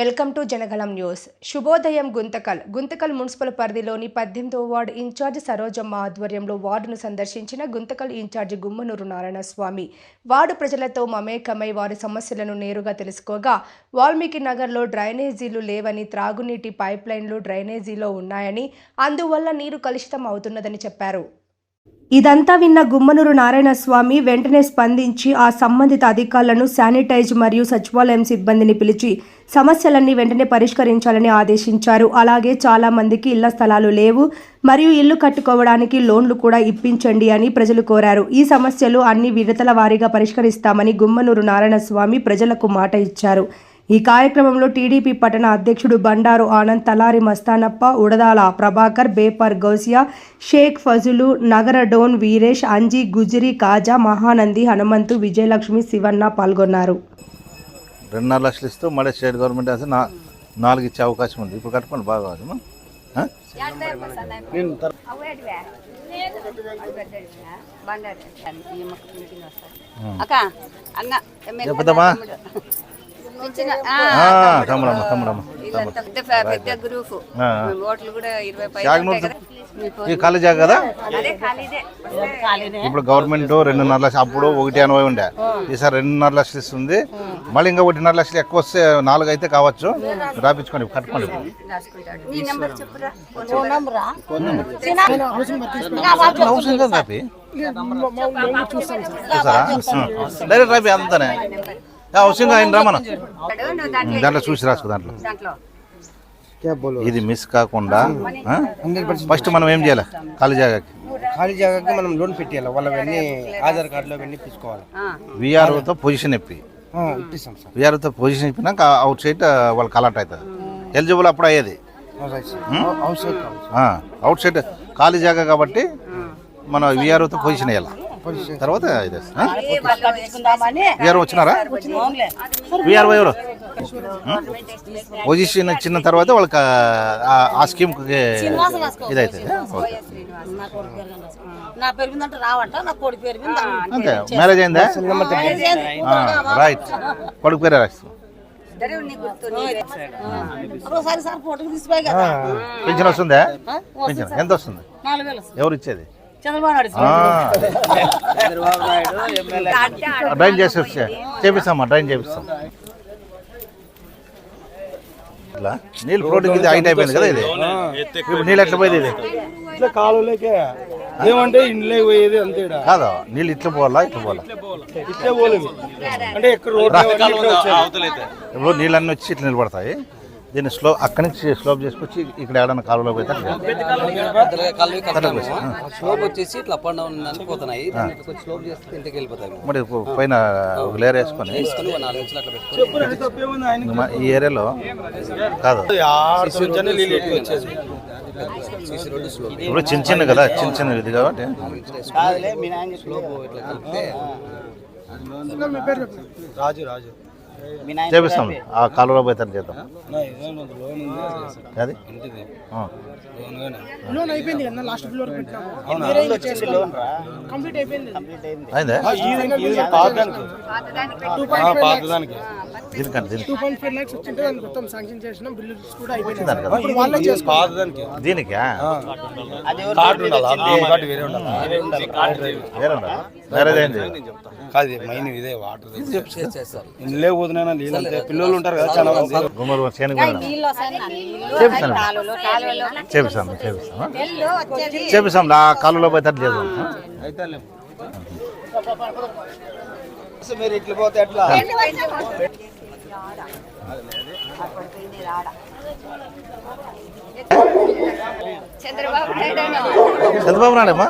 Welcome to Janagalam news. శుభోదయం Guntakal. Guntakal municipal పరిధిలోని పద్దెనిమిదవ వార్డు ఇన్ఛార్జ్ సరోజమ్మ ఆధ్వర్యంలో వార్డును సందర్శించిన గుంతకల్ ఇన్ఛార్జ్ గుమ్మనూరు నారాయణ స్వామి వార్డు ప్రజలతో మమేకమై వారి సమస్యలను నేరుగా తెలుసుకోగా వాల్మీకి నగర్లో డ్రైనేజీలు లేవని త్రాగునీటి పైప్లైన్లు డ్రైనేజీలో ఉన్నాయని అందువల్ల నీరు కలుషితం అవుతున్నదని చెప్పారు. ఇదంతా విన్న గుమ్మనూరు నారాయణ స్వామి వెంటనే స్పందించి ఆ సంబంధిత అధికారులను శానిటైజ్ మరియు సచివాలయం సిబ్బందిని పిలిచి సమస్యలన్నీ వెంటనే పరిష్కరించాలని ఆదేశించారు. అలాగే చాలా మందికి ఇళ్ళ స్థలాలు లేవు మరియు ఇల్లు కట్టుకోవడానికి లోన్లు కూడా ఇప్పించండి అని ప్రజలు కోరారు. ఈ సమస్యలు అన్ని విడతల వారీగా పరిష్కరిస్తామని గుమ్మనూరు నారాయణ స్వామి ప్రజలకు మాట ఇచ్చారు. ఈ కార్యక్రమంలో టీడీపీ పట్టణ అధ్యక్షుడు బండారు ఆనంద్ తలారి మస్తానప్ప ఉడదాల ప్రభాకర్ బేపర్ గౌసియా షేక్ ఫజులు నగర డోన్ వీరేష్ అంజీ గుజరి కాజా మహానంది హనుమంతు విజయలక్ష్మి శివన్న పాల్గొన్నారు. రెండున్నర లక్షలు ఇస్తూ మళ్ళీ స్టేట్ గవర్నమెంట్ అయితే నా నాలుగు ఇచ్చే అవకాశం ఉంది. ఇప్పుడు కట్టుకోండి బాగా? అక్క అన్న తమ్ముడమ్మ తమ్ముడమ్మ. పెద్ద గ్రూప్. ఓట్లు కూడా ఇరవై ఈ ఖాళీ జాగా కదా? ఇప్పుడు గవర్నమెంట్ రెండున్నర లక్షలు అప్పుడు ఒకటి ఎనభై ఉండే. ఈసారి రెండున్నర లక్షలు ఇస్తుంది. మళ్ళీ ఇంకా ఒకటిన్నర లక్షలు ఎక్కువ వస్తే నాలుగు అయితే కావచ్చు. రాపించుకోండి కట్టుకోండి. అవసరం కదా రాపి? చూసారా? డైరెక్ట్ రాపి అంతానే. అవసరంగా ఆయన రామన దాంట్లో చూసి రాసుకో దాంట్లో. ఇది మిస్ కాకుండా ఫస్ట్ మనం ఏం చేయాలి? ఖాళీ జాగాకి. ఖాళీ జాగాకి మనం లోన్ పెట్టేయాలి. వాళ్ళవన్నీ ఆధార్ కార్డులో అవన్నీ తీసుకోవాలి. ఆ, విఆర్ఓతో పొజిషన్ ఇప్పి. విఆర్ఓతో పొజిషన్ ఇప్పినాక అవుట్ సైడ్ వాళ్ళకి అలాట్ అవుతుంది. ఎలిజిబుల్ అప్పుడు అయ్యేది. అవుట్ సైడ్ ఖాళీ జాగా కాబట్టి మన విఆర్ఓతో పొజిషన్ వేయాలి. తర్వాత ఇది. విఆర్ఓ వచ్చినారా? విఆర్ఓ ఎవరు? పొజిషన్ ఇచ్చిన తర్వాత వాళ్ళకి ఆ- పేరు మీద అంతే. మ్యారేజ్ అయిందా? రైట్ కొడుకు పేరే రాస్తాం ఇద్దరు నీ గుర్తు నీదే. ఒకసారి సార్. ఫోటోకి తీసిపోయి కదా. పెన్షన్ వస్తుందా? పెన్షన్. ఎంత వస్తుంది. ఎవరు ఇచ్చేది? చంద్రబాబు నాయుడు డ్రైన్ చేసి వచ్చే చేపిస్తామా? డ్రైన్ చేపిస్తాం. ఇట్లా నీళ్ళు ఫ్లోటింగ్ ఇది హైట్ అయిపోయింది కదా ఇది. ఇప్పుడు నీళ్ళు ఎట్లా పోయేది ఇది? ఇట్లా కాలువలేకే. ఏమంటే ఇంట్లో పోయేది అంతే. కాదు? నీళ్ళు ఇట్లా పోవాలా ఇట్లా పోవాలా? ఇట్లే పోలేదు అంటే ఎక్కడ రోడ్ ఇప్పుడు నీళ్ళన్నీ వచ్చి ఇట్లా నిలబడతాయి. దీన్ని స్లో అక్కడి నుంచి స్లోప్ చేసుకొచ్చి ఇక్కడ ఏడన్నా కాలువలో పోతే పెద్దగా కలువి కట్టాము స్లోప్ వచ్చేసి ఇట్లా అప్ అండ్ డౌన్ స్లోప్ చేస్తే ఇంటికి వెళ్ళిపోతాయి మరి పైన ఒక లేయర్ వేసుకొని ఈ ఏరియాలో కాదు. ఇప్పుడు చిన్న చిన్న కదా చిన్న చిన్న ఇది కాబట్టి. స్లోప్ ఇట్లా కలిపితే రాజు రాజు. చేపిస్తాం. ఆ కాలువలో పోతే చేద్దాం. అది? ఆ. లోన్ అయిపోయింది కదా లాస్ట్ ఫ్లోర్ పెట్టినాము. కంప్లీట్ అయిపోయింది. అయిందా. పాతదానికి. దీనికంటే దీనికి వేరే ఉండాలి? వేరే ఉందా వేరేది ఏంది? కాదు మైన్ ఇదే వాటర్ చేస్తారు. నీళ్ళు అంతే. పిల్లలు ఉంటారు కదా చాలా మంది. గుమ్మడి చేపిస్తాను. చేపిస్తాను చేపిస్తాం ఆ కాలువలో పోతే అట్లా చేద్దాం. మీరు ఇట్లా పోతే ఎట్లా? చంద్రబాబు నాయుడు. చంద్రబాబు నాయుడమ్మా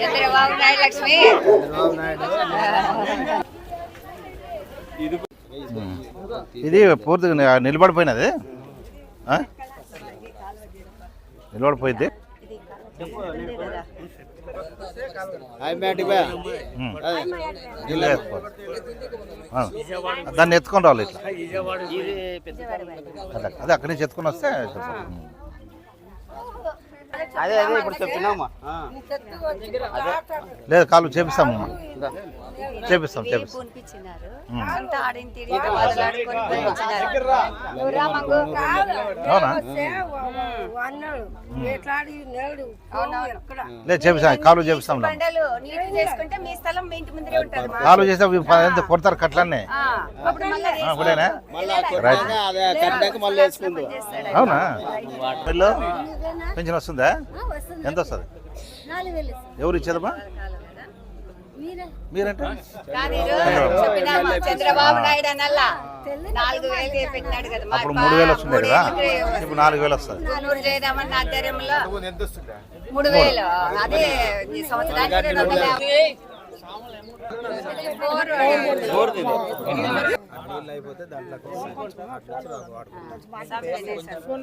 చంద్రబాబు నాయుడు లక్ష్మి. ఇది పూర్తిగా నిలబడిపోయినది. ఆ? నిలబడిపోయింది. దాన్ని ఎత్తుకొని రావాలి ఇట్లా. అదే అదే అక్కడి నుంచి ఎత్తుకొని వస్తే. అదే అదే ఇప్పుడు చెప్పినామా లేదు కాలు చేపిస్తాము చేపిస్తాం చేపిస్తాం లేదు చేపిస్తాం కాలు చేపిస్తాం. కాలు చేస్తే ఎంత కొడతారు కట్లన్నీ వేసుకుంది అవునా పెన్షన్ వస్తుందా ఎంత వస్తుంది? ఎవరు ఇచ్చేదమ్మా మీరంటే? చంద్రబాబు. నాయుడు అనల్లా నాలుగు వేలు పెట్టినాడు కదా మా అప్పుడు మూడు వేలు వస్తుండే కదా. ఇప్పుడు నాలుగు వేలు వస్తుంది. నూరు చేయదామన్న ఆధ్వర్యంలో మూడు వేలు. అదే ఈ సంవత్సరానికి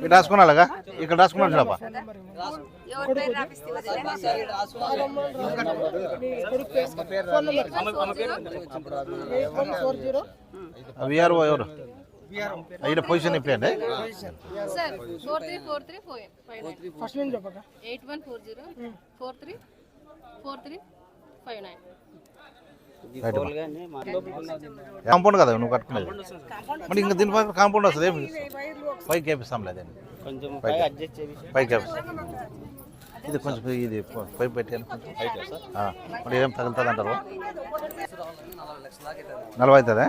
మీరు రాసుకున్నాళ్ళగా? ఇక్కడ జీరో విఆర్ఓ ఎవరు ఇక్కడ పొజిషన్ ఇప్పుడే sir four three four three first eight one four zero four three four three five nine. Compound కదా నువ్వు కట్టుకునేది మరి ఇంకా దీని పైన కాంపౌండ్ వస్తుంది ఏమి పైకి వేపిస్తాంలే అదే కొంచెం పైకి. అడ్జస్ట్ చేసి పైకి వేపిస్తాం ఇది కొంచెం ఇది పైప్ పెట్టాను కొంచెం ఆ, మరి ఏం తగులుతుంది అంటారు నలభై అవుతుందా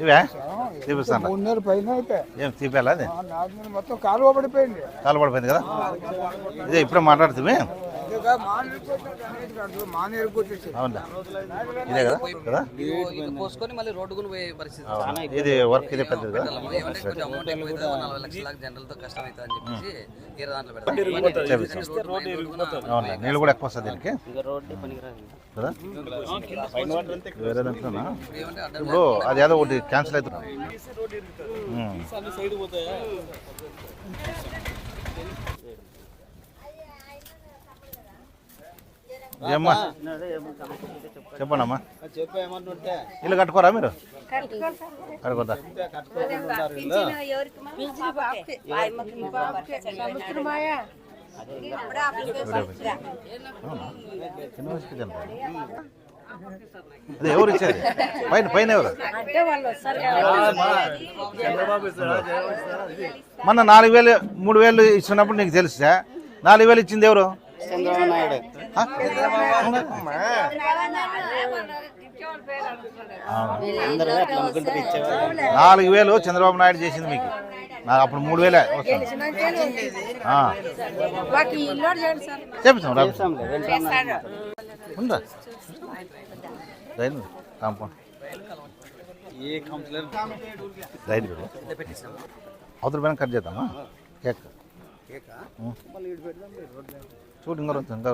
ఇవే చూపిస్తాను. మూడున్నర పైన ఏం తీపేలా అది? మొత్తం కాలువ పడిపోయింది. కాలు పడిపోయింది కదా? ఇదే ఇప్పుడే మాట్లాడుతుంది. ఇదే కదా? కదా? పోసుకొని మళ్ళీ పోయే పరిస్థితి. ఇది వర్క్ ఇదే పెద్దది అమౌంట్ ఎక్కువ నలభై లక్షల జనరల్తో కష్టం అవుతుంది అని చెప్పేసి వేరే దాంట్లో పెడతాం అవును? నీళ్ళు కూడా ఎక్కువ వస్తుంది దీనికి? కదా? వేరే దాంట్లోనా? ఇప్పుడు అది ఏదో ఒకటి క్యాన్సిల్ అవుతున్నా అమ్మా చెప్పు ఏమంటుంటే ఇల్లు కట్టుకోరా మీరు కట్టుకోద్దా పింఛను ఎవరికి మా? పాపకే. ఆయమ్మకి, మా పాపకే ఏమ్మా? చెప్పండమ్మా. ఇల్లు కట్టుకోరా మీరు? జనరల్. అదే ఎవరు ఇచ్చారు పైన పైన ఎవరు? మొన్న నాలుగు వేలు మూడు వేలు ఇచ్చినప్పుడు నీకు తెలుసా నాలుగు వేలు ఇచ్చింది ఎవరు? చంద్రబాబు నాయుడు. ఆ? అందరూ అట్లా అనుకుంటారు? ఇచ్చేవాళ్ళు? నాలుగు వేలు చంద్రబాబు నాయుడు చేసింది మీకు. నాకు అప్పుడు మూడు వేలే వస్తుంది. చేస్తాడు. ఉందా? రైలు కాంపౌండ్. ఏ కౌన్సిలర్? రైలు అవతల పైన కట్ చేద్దామా? కేక్. ఉం. చూడు ఇంకా వస్తుంది ఇంకా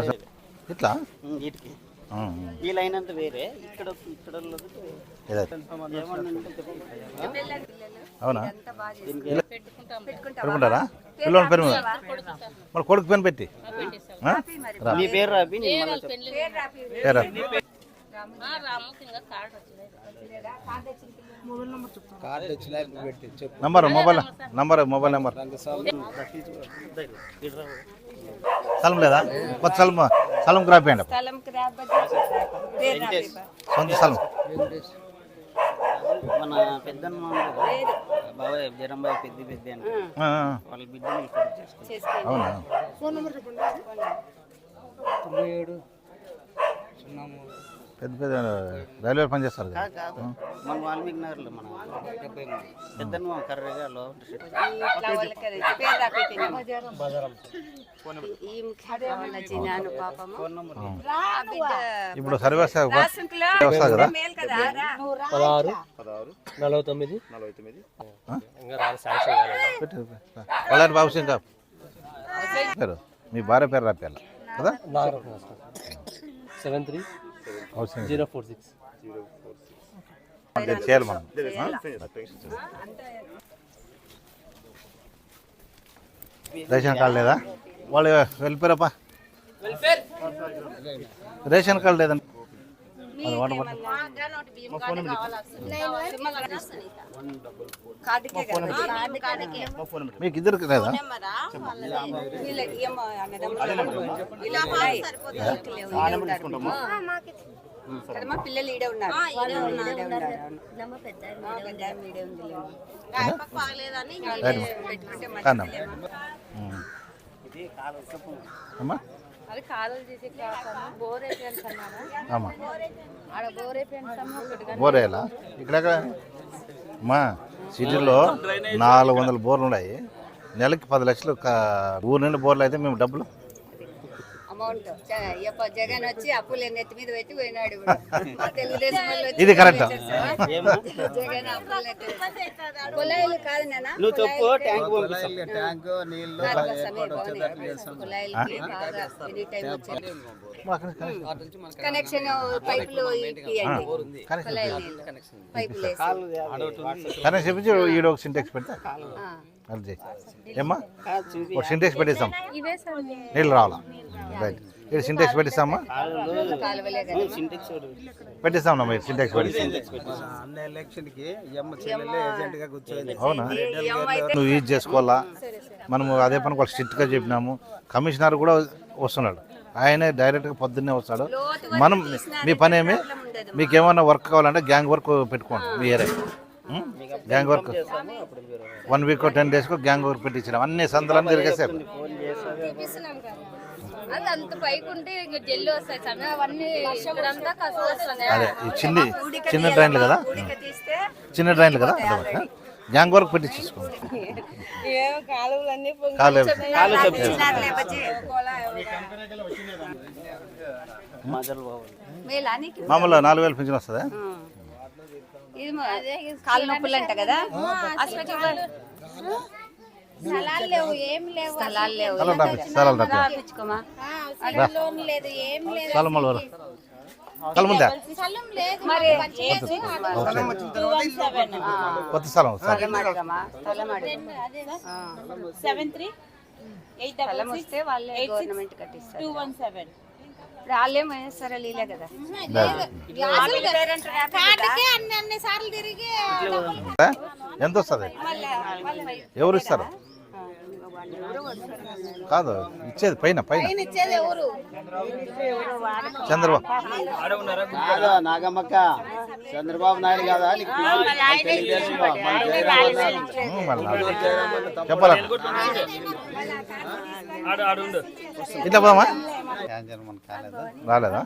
అసలు ఇట్లా? వీటికి. ఈ లైన్ అంతా వేరే. ఇక్కడ ఇక్కడ అవునా? పెట్టుకుంటారా? పిల్లలు పేరు మీద. మరి కొడుకు పేరు పెట్టి. మీ పేరు రాపి. పేరా సింగ కార్డ్ పెట్టి చెప్పు. Number mobile number mobile number. స్థలం లేదా? కొత్త స్థలం స్థలం రాపియండి స్థలంకి రాబట్టి పేరు రాపివ్వ. సొంత స్థలం మన పెద్దన్న బాబాయ్ జరంబాయ్ పెద్ద పెద్ద వాళ్ళ బిడ్డని. అవునా? ఫోన్ నెంబర్ చెప్పండి. తొంభై ఏడు. సున్నా మూడు. పెద్ద పెద్ద రైల్వే పని చేస్తారు కదా మన వాల్మీకి నగర్లో మన డెబ్బై మూడు పెద్దన్న కర్రగా లో ఇట్లా వాళ్ళకి అది పేరు రాపిస్తున్నాము. ఈ ముఖ్య కావాల చిన్నాను పాపము. రా బిడ్డ. ఇప్పుడు సర్వీస్. పదహారు నలభై తొమ్మిది. పెట్టు పల్లారి బాబు సింగ్ పేరు? మీ భార్య పేరు రాపియాలి కదా? Seven three. Zero four six. అంటే చేయాలి మనం? రేషన్ కార్డు లేదా? వాళ్ళు వెళ్ళిపోయారప్పా. రేషన్ కార్డు లేదండి. మీకు ఇద్దరికి లేదా? కదమ్మా పిల్లలు ఈడే ఉన్నారు. అమ్మా. అది కాలువలు చేసే బోర్ అయిపోయాను బోర్ బోరేలా ఇక్కడ అమ్మా సిటీలో నాలుగు వందల బోర్లు ఉన్నాయి. నెలకి పది లక్షలు ఊరు నుండి బోర్లు అయితే మేము డబ్బులు అమౌంట్ ఎప్ప- జగన్ వచ్చి అప్పులు నెత్తి మీద పెట్టి పోయినాడు తెలుగుదేశం ఇది కరెక్ట్. జగన్ కాదు నాన్న నువ్వు చెప్పు ట్యాంక్ ట్యాంక్ నీళ్ళు దాంట్లో సమయం బాగుంది. కుళాయిలకి బాగా ఎనీ టైం వచ్చేది. కనెక్షన్ పైపులు. పైపులు వేసి. కానీ చెప్పించి ఈడ ఒక సింటెక్స్ పెడితే. ఆ. అది ఏమ్మా? ఒక సింటెక్స్ పెట్టిస్తాం నీళ్ళు రావాలా? రైట్ ఇక్కడ సింటెక్స్ పెట్టిస్తామా? పెట్టిస్తాం. మీరు సింటెక్స్ పెట్టిస్తాం. అన్న ఎలక్షన్కి ఎమ్మ చెల్లెలు ఏజెంట్గా కూర్చోయింది. అవునా? నువ్వు యూజ్ చేసుకోవాలా? మనము అదే పని వాళ్ళు స్ట్రిక్ట్గా చెప్పినాము. కమిషనర్ కూడా వస్తున్నాడు. ఆయనే డైరెక్ట్గా పొద్దున్నే వస్తాడు. మనం మీ పని ఏమి మీకు ఏమైనా వర్క్ కావాలంటే గ్యాంగ్ వర్క్ పెట్టుకోండి మీ area gang work. One week ten డేస్కు gang work పెట్టించడం అన్ని సందులన్నీ చూపిస్తున్నాం కదా అది ఈ చిన్ని చిన్న డ్రైన్లు కదా? చిన్న డ్రైన్లు కదా? గ్యాంగ్ వర్క్ పెట్టించేసుకోండి. కాలేదు ఇచ్చినారులే బజ్జి. మదర్ బాబు మేలా నీకు? మామూలుగా నాలుగు వేలు పెంచిన వస్తుందా. ఇది కాలు నొప్పులు అంట కదా? హాస్పిటల్ స్థలాలు లేవు ఏం లేవు స్థలాలు లేవు. రాపించుకోమా లోన్ లేదు ఏం లేదు కొత్త స్థలం సెవెన్ త్రీ ఎయిట్ స్థలం వస్తే వాళ్ళే గవర్నమెంట్ కట్టిస్తారు. టూ వన్ సెవెన్ వాళ్ళేం వేస్తారో లీలే కదా. కార్డుకే అన్ని అన్ని సార్లు తిరిగి ఎంత వస్తుంది? ఎవరు ఇస్తారు? కాదు ఇచ్చేది పైన పైన. చంద్రబాబు. కాదా నాగమ్మక్క? చంద్రబాబు నాయుడు కాదా? చెప్పాల ఇట్లా పోదామా? రాలేదా?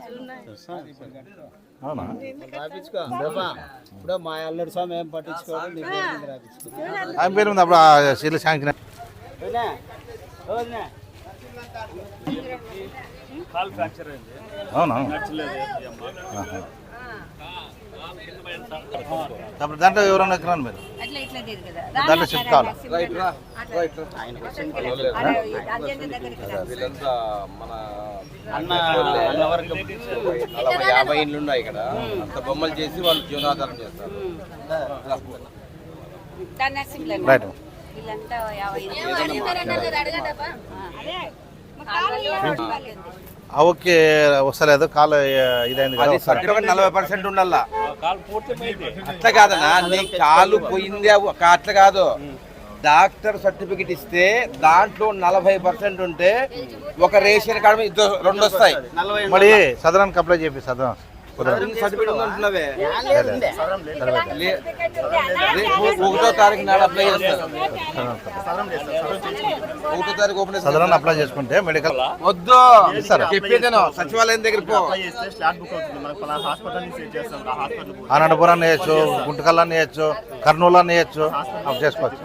అవునా? ఇప్పుడు మా అల్లుడు స్వామి ఏం పట్టించుకోవడం ఆయన పేరు ఉంది అప్పుడు ఆ అవునా? దాంట్లో ఎవరైనా ఎక్కరాను మీరు? అట్లా ఇట్లా తీరు కదా. దాంట్లో షిఫ్ట్ కావాలా? అర్జెంట్ దగ్గరికి రా. వీళ్ళంతా మన అన్న అన్న వరకు నలభై యాభై ఇండ్లు ఉన్నాయి ఇక్కడ. అంత బొమ్మలు చేసి వాళ్ళు జీవనాధారం చేస్తారు. రైట్ వీళ్ళంతా యాభై ఓకే వస్తలేదు. కాలు ఇదైంది కదా. నలభై పర్సెంట్ ఉండాలా? అట్లా కాదన్నా నీ కాలు పోయింది అట్లా కాదు. డాక్టర్ సర్టిఫికెట్ ఇస్తే దాంట్లో నలభై పర్సెంట్ ఉంటే ఒక రేషన్ కార్డు మీద ఇద్దరు రెండు వస్తాయి. మళ్ళీ సదరానికి అప్లై చేపి సదరం ఒకటో తారీఖు నాడు అప్లై చేస్తారు ఒకటో తారీఖు ఓపెన్ చేస్తారు. సదరాన్ని అప్లై చేసుకుంటే మెడికల్ వద్దు? చెప్పేదేనో సచివాలయం దగ్గర పో. అనంతపురాన్ని వేయచ్చు గుంటకల్లాన్ని వేయచ్చు కర్నూలు వేయచ్చు. అప్లై చేసుకోవచ్చు.